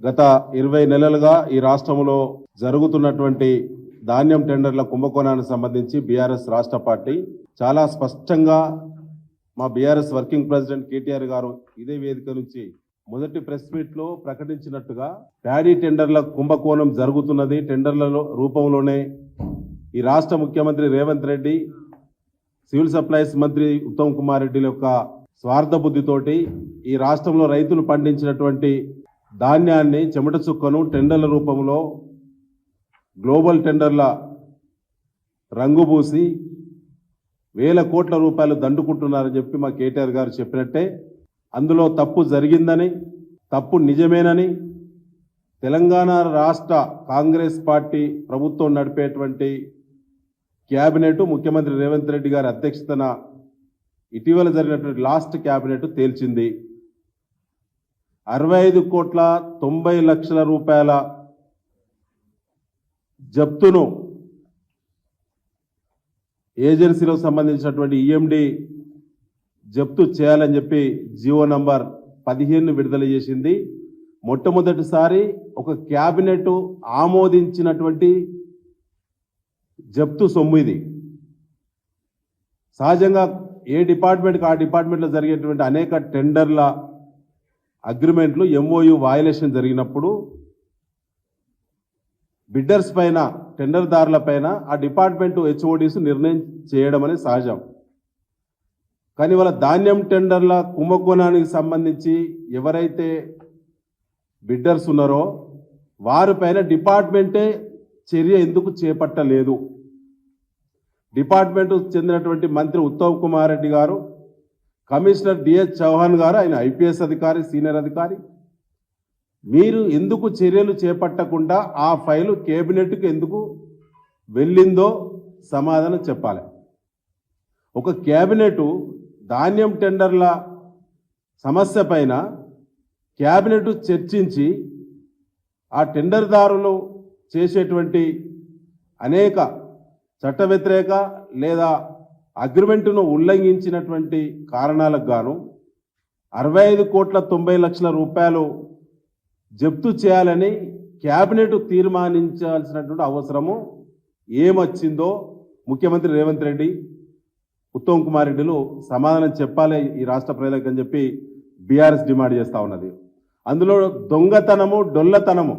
గత ఇరవై నెలలుగా ఈ రాష్ట్రంలో జరుగుతున్నటువంటి ధాన్యం టెండర్ల కుంభకోణానికి సంబంధించి బీఆర్ఎస్ రాష్ట్ర పార్టీ చాలా స్పష్టంగా మా బీఆర్ఎస్ వర్కింగ్ ప్రెసిడెంట్ కేటీఆర్ గారు ఇదే వేదిక నుంచి మొదటి ప్రెస్ మీట్లో ప్రకటించినట్టుగా ప్యాడీ టెండర్ల కుంభకోణం జరుగుతున్నది. టెండర్ల రూపంలోనే ఈ రాష్ట్ర ముఖ్యమంత్రి రేవంత్ రెడ్డి సివిల్ సప్లైస్ మంత్రి ఉత్తమ్ కుమార్ రెడ్డి యొక్క స్వార్థ బుద్ధితోటి ఈ రాష్ట్రంలో రైతులు పండించినటువంటి ధాన్యాన్ని చెమట చుక్కను టెండర్ల రూపంలో గ్లోబల్ టెండర్ల రంగుబూసి వేల కోట్ల రూపాయలు దండుకుంటున్నారని చెప్పి మా కేటీఆర్ గారు చెప్పినట్టే అందులో తప్పు జరిగిందని తప్పు నిజమేనని తెలంగాణ రాష్ట్ర కాంగ్రెస్ పార్టీ ప్రభుత్వం నడిపేటువంటి క్యాబినెట్ ముఖ్యమంత్రి రేవంత్ రెడ్డి గారి అధ్యక్షతన ఇటీవల జరిగినటువంటి లాస్ట్ క్యాబినెట్ తేల్చింది. అరవై ఐదు కోట్ల తొంభై లక్షల రూపాయల జప్తును ఏజెన్సీలో సంబంధించినటువంటి ఈఎండి జప్తు చేయాలని చెప్పి జియో నంబర్ పదిహేను విడుదల చేసింది. మొట్టమొదటిసారి ఒక క్యాబినెట్ ఆమోదించినటువంటి జప్తు సొమ్ము ఇది. సహజంగా ఏ డిపార్ట్మెంట్కి ఆ డిపార్ట్మెంట్లో జరిగేటువంటి అనేక టెండర్ల అగ్రిమెంట్లు ఎంఓయు వాయులేషన్ జరిగినప్పుడు బిడ్డర్స్ పైన టెండర్దారుల పైన ఆ డిపార్ట్మెంట్ హెచ్ఓడిస్ నిర్ణయం చేయడం అనేది సహజం. కానీ వాళ్ళ ధాన్యం టెండర్ల కుంభకోణానికి సంబంధించి ఎవరైతే బిడ్డర్స్ ఉన్నారో వారిపైన డిపార్ట్మెంటే చర్య ఎందుకు చేపట్టలేదు. డిపార్ట్మెంట్ చెందినటువంటి మంత్రి ఉత్తమ్ కుమార్ రెడ్డి గారు కమిషనర్ డిఎస్ చౌహాన్ గారు ఆయన ఐపీఎస్ అధికారి సీనియర్ అధికారి మీరు ఎందుకు చర్యలు చేపట్టకుండా ఆ ఫైలు కేబినెట్కు ఎందుకు వెళ్ళిందో సమాధానం చెప్పాలి. ఒక కేబినెట్ ధాన్యం టెండర్ల సమస్య పైన క్యాబినెట్ చర్చించి ఆ టెండర్దారులు చేసేటువంటి అనేక చట్ట వ్యతిరేక లేదా అగ్రిమెంటును ఉల్లంఘించినటువంటి కారణాలకు గాను అరవై ఐదు కోట్ల తొంభై లక్షల రూపాయలు జప్తు చేయాలని క్యాబినెట్ తీర్మానించాల్సినటువంటి అవసరము ఏమొచ్చిందో ముఖ్యమంత్రి రేవంత్ రెడ్డి ఉత్తమ్ కుమార్ రెడ్డిలు సమాధానం చెప్పాలి ఈ రాష్ట్ర ప్రజలకు అని చెప్పి బీఆర్ఎస్ డిమాండ్ చేస్తూ ఉన్నది. అందులో దొంగతనము డొల్లతనము.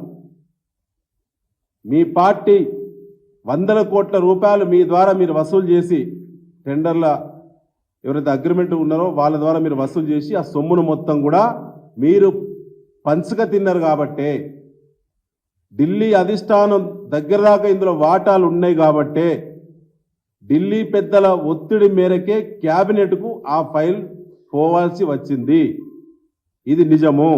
మీ పార్టీ వందల కోట్ల రూపాయలు మీ ద్వారా మీరు వసూలు చేసి టెండర్ల ఎవరైతే అగ్రిమెంట్ ఉన్నారో వాళ్ళ ద్వారా మీరు వసూలు చేసి ఆ సొమ్మును మొత్తం కూడా మీరు పంచక తిన్నారు కాబట్టే ఢిల్లీ అధిష్టానం దగ్గర దాకా ఇందులో వాటాలు ఉన్నాయి కాబట్టే ఢిల్లీ పెద్దల ఒత్తిడి మేరకే క్యాబినెట్కు ఆ ఫైల్ పోవాల్సి వచ్చింది. ఇది నిజము.